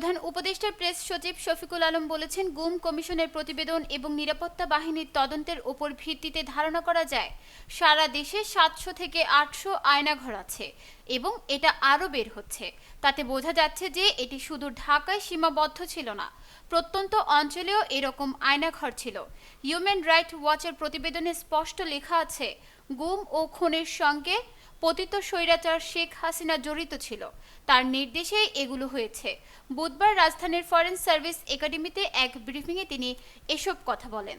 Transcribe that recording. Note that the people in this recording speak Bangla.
প্রধান উপদেষ্টার প্রেস সচিব শফিকুল আলম বলেছেন, গুম কমিশনের প্রতিবেদন এবং নিরাপত্তা বাহিনীর তদন্তের উপর ভিত্তিতে ধারণা করা যায়, সারা দেশে সাতশো থেকে আটশো আয়নাঘর আছে এবং এটা আরও বের হচ্ছে। তাতে বোঝা যাচ্ছে যে এটি শুধু ঢাকায় সীমাবদ্ধ ছিল না, প্রত্যন্ত অঞ্চলেও এরকম আয়নাঘর ছিল। হিউম্যান রাইট ওয়াচের প্রতিবেদনে স্পষ্ট লেখা আছে, গুম ও খুনের সঙ্গে পতিত স্বৈরাচার শেখ হাসিনা জড়িত ছিল। তার নির্দেশেই এগুলো হয়েছে। বুধবার রাজধানীর ফরেন সার্ভিস একাডেমিতে এক ব্রিফিংয়ে তিনি এসব কথা বলেন।